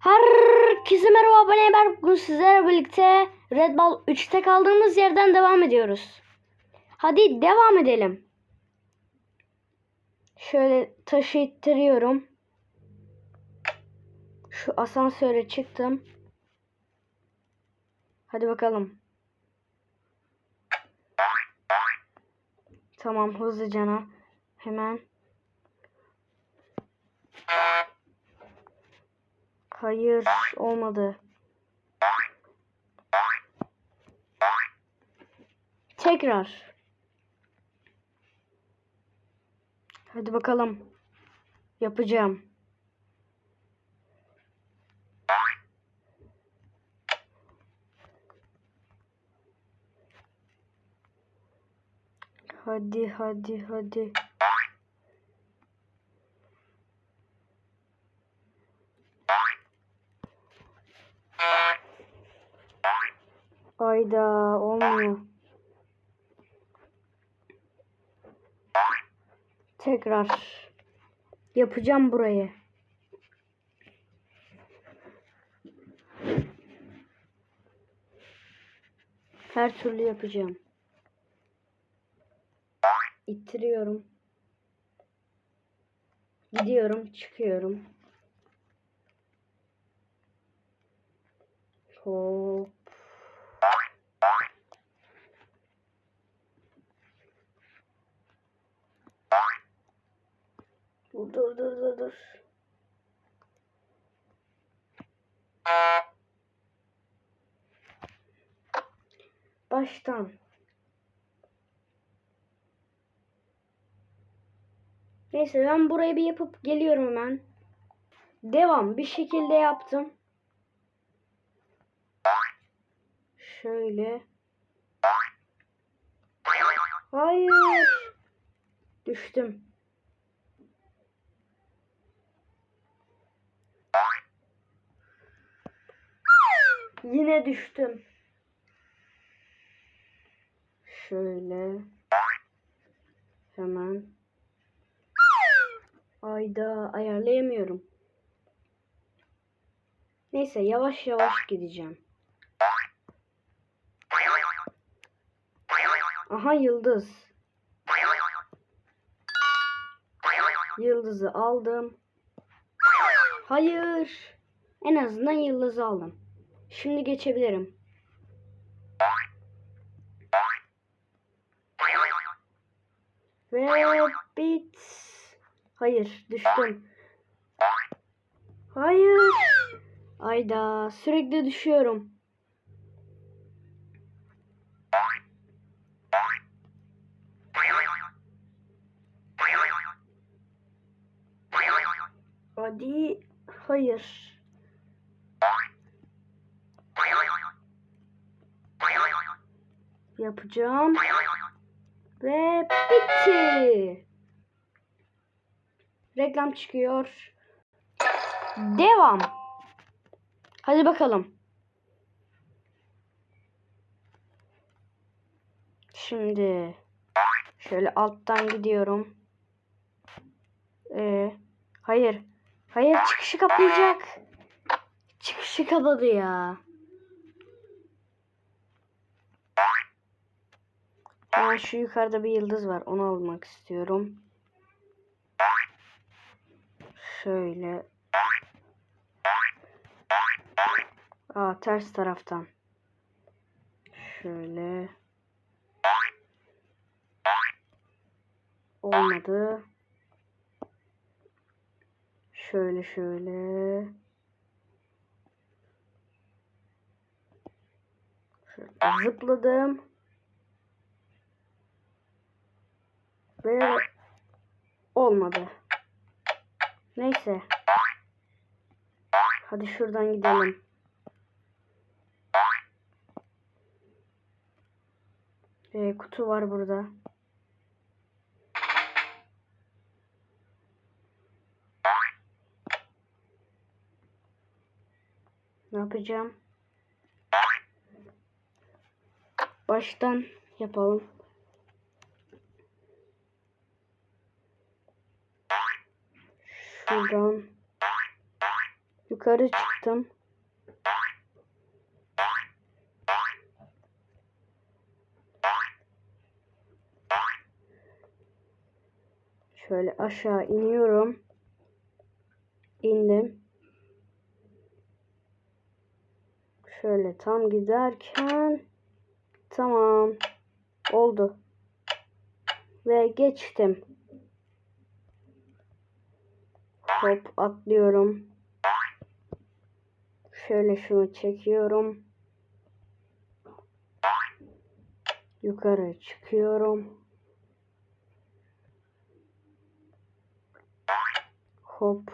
Herkese merhaba ben Eber. Bugün sizlerle birlikte Red Ball 3'te kaldığımız yerden devam ediyoruz. Hadi devam edelim. Şöyle taşı ittiriyorum. Şu asansöre çıktım. Hadi bakalım. Tamam hızlıcana. Hemen. Hayır olmadı. Tekrar. Hadi bakalım. Yapacağım. Hadi hadi hadi. Ayda olmuyor. Tekrar yapacağım burayı. Her türlü yapacağım. İttiriyorum. Gidiyorum, çıkıyorum. Hop. Dur dur dur dur. Baştan. Neyse ben burayı bir yapıp geliyorum hemen. Devam bir şekilde yaptım. Şöyle. Hayır. Düştüm. Yine düştüm. Şöyle. Hemen. Ayda ayarlayamıyorum. Neyse yavaş yavaş gideceğim. Aha yıldız. Yıldızı aldım. Hayır. En azından yıldızı aldım. Şimdi geçebilirim. Ve bit. Hayır düştüm. Hayır. Ayda sürekli düşüyorum. Hadi. Hayır. Yapacağım. Ve bitti. Reklam çıkıyor. Devam. Hadi bakalım. Şimdi şöyle alttan gidiyorum. Ee, hayır. Hayır çıkışı kapayacak. Çıkışı kapadı ya. Ben şu yukarıda bir yıldız var. Onu almak istiyorum. Şöyle. Aa ters taraftan. Şöyle. Olmadı. Şöyle şöyle. Şöyle zıpladım. Ve olmadı. Neyse. Hadi şuradan gidelim. Ee, kutu var burada. Ne yapacağım? Baştan yapalım. Şuradan Yukarı çıktım. Şöyle aşağı iniyorum. İndim. Şöyle tam giderken tamam oldu. Ve geçtim. Hop atlıyorum. Şöyle şunu çekiyorum. Yukarı çıkıyorum. Hop.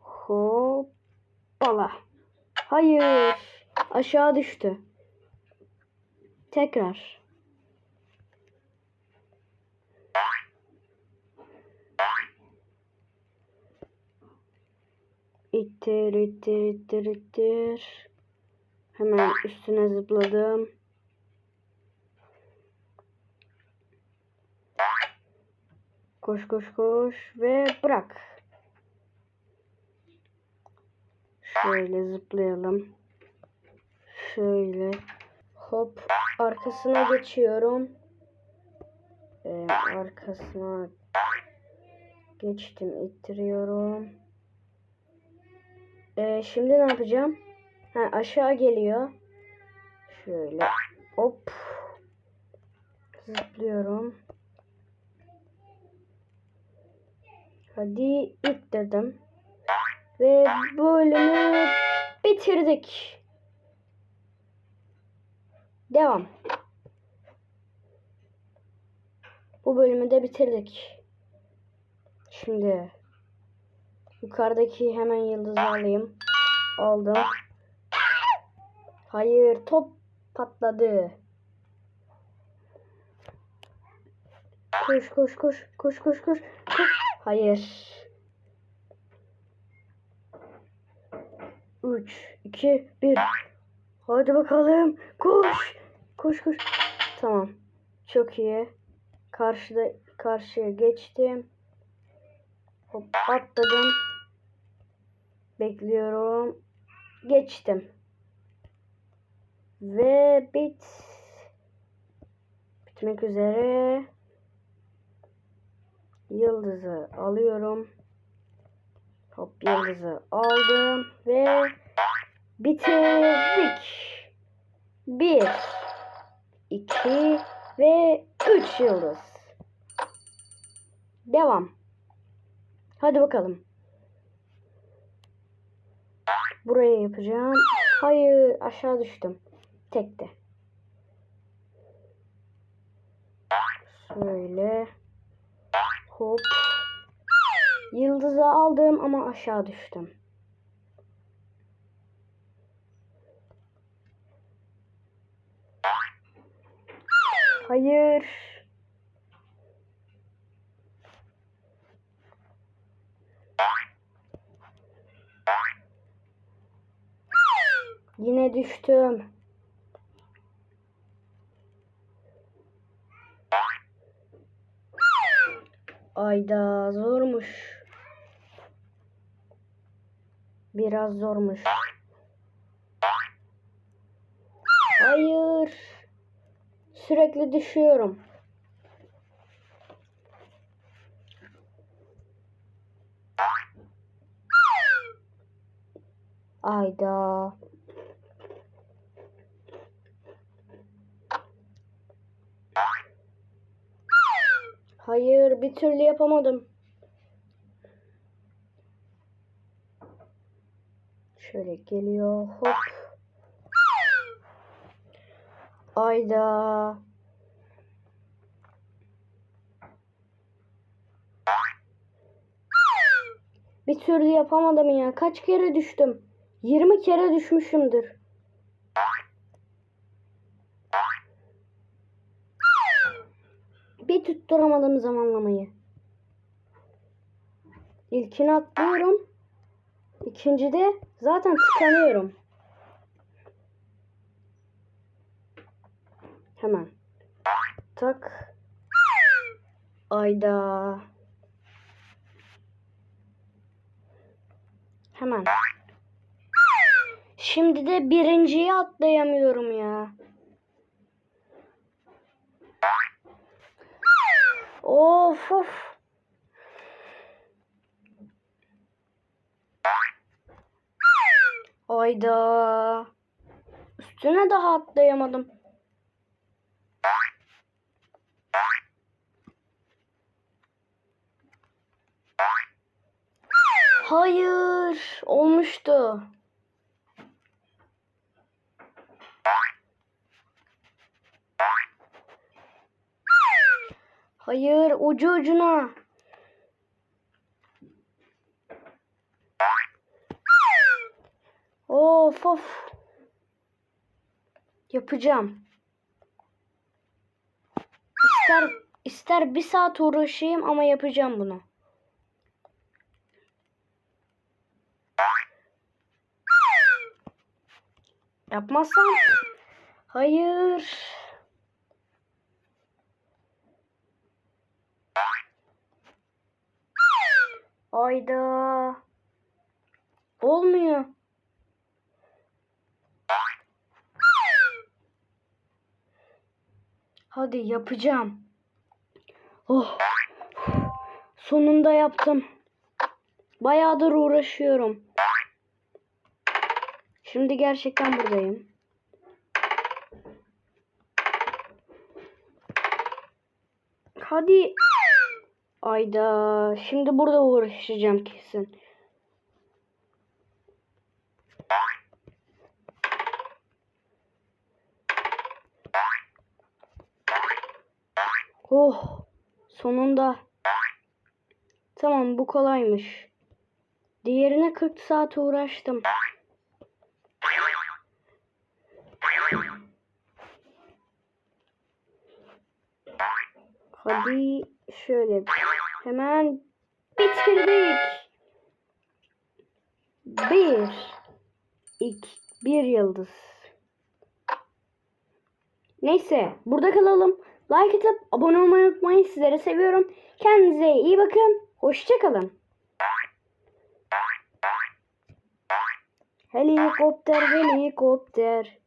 Hoppala. Hayır. Aşağı düştü. Tekrar. İttir, ittir, ittir, ittir. Hemen üstüne zıpladım. Koş koş koş ve bırak. Şöyle zıplayalım. Şöyle hop arkasına geçiyorum. Ee, arkasına geçtim ittiriyorum. Ee, şimdi ne yapacağım? Ha, aşağı geliyor. Şöyle hop zıplıyorum. Hadi ilk dedim. Ve bölümü bitirdik. Devam. Bu bölümü de bitirdik. Şimdi yukarıdaki hemen yıldızı alayım. Aldım. Hayır top patladı. Koş koş koş koş koş koş. koş. Hayır. 3 2 1 Hadi bakalım. Koş. Koş koş. Tamam. Çok iyi. Karşıda karşıya geçtim. Hop atladım. Bekliyorum. Geçtim. Ve bit bitmek üzere. Yıldızı alıyorum. Hop yıldızı aldım ve bitirdik. Bir, iki ve üç yıldız. Devam. Hadi bakalım. Buraya yapacağım. Hayır aşağı düştüm. Tekte. Şöyle. Hop. Yıldızı aldım ama aşağı düştüm. Hayır. Yine düştüm. Ayda zormuş. Biraz zormuş. Hayır. Sürekli düşüyorum. Ayda. Hayır, bir türlü yapamadım. Şöyle geliyor. Hop. Ayda. Bir türlü yapamadım ya. Kaç kere düştüm? 20 kere düşmüşümdür. Bir tutturamadım zamanlamayı. İlkini atlıyorum. İkincide zaten tıkanıyorum. Hemen. Tak. Ayda. Hemen. Şimdi de birinciyi atlayamıyorum ya. Of of. Ayda. Üstüne daha atlayamadım. Hayır, olmuştu. Hayır, ucu ucuna. Of of. Yapacağım. İster ister bir saat uğraşayım ama yapacağım bunu. Yapmazsam hayır. Ayda. Olmuyor. Hadi yapacağım. Oh. Sonunda yaptım. Bayağıdır uğraşıyorum. Şimdi gerçekten buradayım. Hadi. Ayda. Şimdi burada uğraşacağım kesin. Oh. Sonunda. Tamam bu kolaymış. Diğerine 40 saat uğraştım. Hadi şöyle hemen bitirdik. Bir. İki. Bir yıldız. Neyse burada kalalım. Like atıp abone olmayı unutmayın. Sizleri seviyorum. Kendinize iyi bakın. Hoşçakalın. Helikopter helikopter.